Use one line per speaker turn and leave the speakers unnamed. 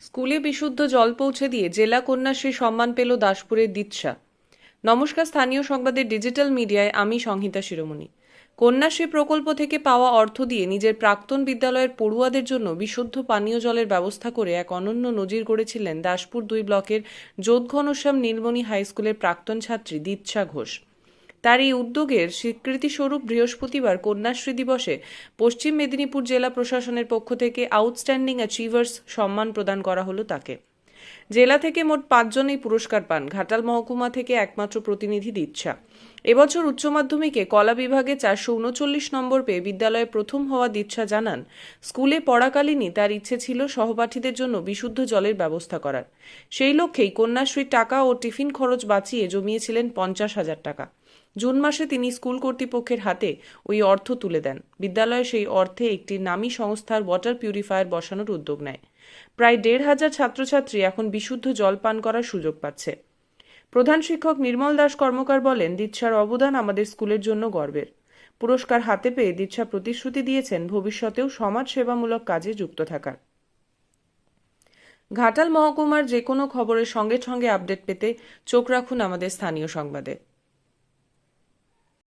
স্কুলে বিশুদ্ধ জল পৌঁছে দিয়ে জেলা কন্যাশ্রী সম্মান পেল দাসপুরের দিৎসা নমস্কার, স্থানীয় সংবাদের ডিজিটাল মিডিয়ায় আমি সংহিতা শিরোমণি। কন্যাশ্রী প্রকল্প থেকে পাওয়া অর্থ দিয়ে নিজের প্রাক্তন বিদ্যালয়ের পড়ুয়াদের জন্য বিশুদ্ধ পানীয় জলের ব্যবস্থা করে এক অনন্য নজির গড়েছিলেন দাসপুর দুই ব্লকের যোধঘনশ্যাম নীলমণি হাই স্কুলের প্রাক্তন ছাত্রী দীৎসা ঘোষ। তার এই উদ্যোগের স্বীকৃতিস্বরূপ বৃহস্পতিবার কন্যাশ্রী দিবসে পশ্চিম মেদিনীপুর জেলা প্রশাসনের পক্ষ থেকে আউটস্ট্যান্ডিং অ্যাচিভার্স সম্মান প্রদান করা হলো তাকে। জেলা থেকে মোট পাঁচজন এই পুরস্কার পান। ঘাটাল মহকুমা থেকে একমাত্র প্রতিনিধি দিচ্ছা এবছর উচ্চ মাধ্যমিকে কলা বিভাগে চারশো উনচল্লিশ নম্বর পেয়ে বিদ্যালয়ে প্রথম হওয়া দিচ্ছা জানান, স্কুলে পড়াকালীনই তার ইচ্ছে ছিল সহপাঠীদের জন্য বিশুদ্ধ জলের ব্যবস্থা করার। সেই লক্ষ্যেই কন্যাশ্রীর টাকা ও টিফিন খরচ বাঁচিয়ে জমিয়েছিলেন পঞ্চাশ হাজার টাকা। জুন মাসে তিনি স্কুল কর্তৃপক্ষের হাতে ওই অর্থ তুলে দেন। বিদ্যালয়ে সেই অর্থে একটি নামী সংস্থার ওয়াটার পিউরিফায়ার বসানোর উদ্যোগ নেয়। প্রায় দেড় হাজার ছাত্রছাত্রী এখন বিশুদ্ধ জল পান করার সুযোগ পাচ্ছে। প্রধান শিক্ষক নির্মল দাস কর্মকার বলেন, দীক্ষার অবদান আমাদের স্কুলের জন্য গর্বের। পুরস্কার হাতে পেয়ে দীক্ষা প্রতিশ্রুতি দিয়েছেন ভবিষ্যতেও সমাজ সেবামূলক কাজে যুক্ত থাকার। ঘাটাল মহকুমার যে কোনো খবরের সঙ্গে সঙ্গে আপডেট পেতে চোখ রাখুন আমাদের স্থানীয় সংবাদে।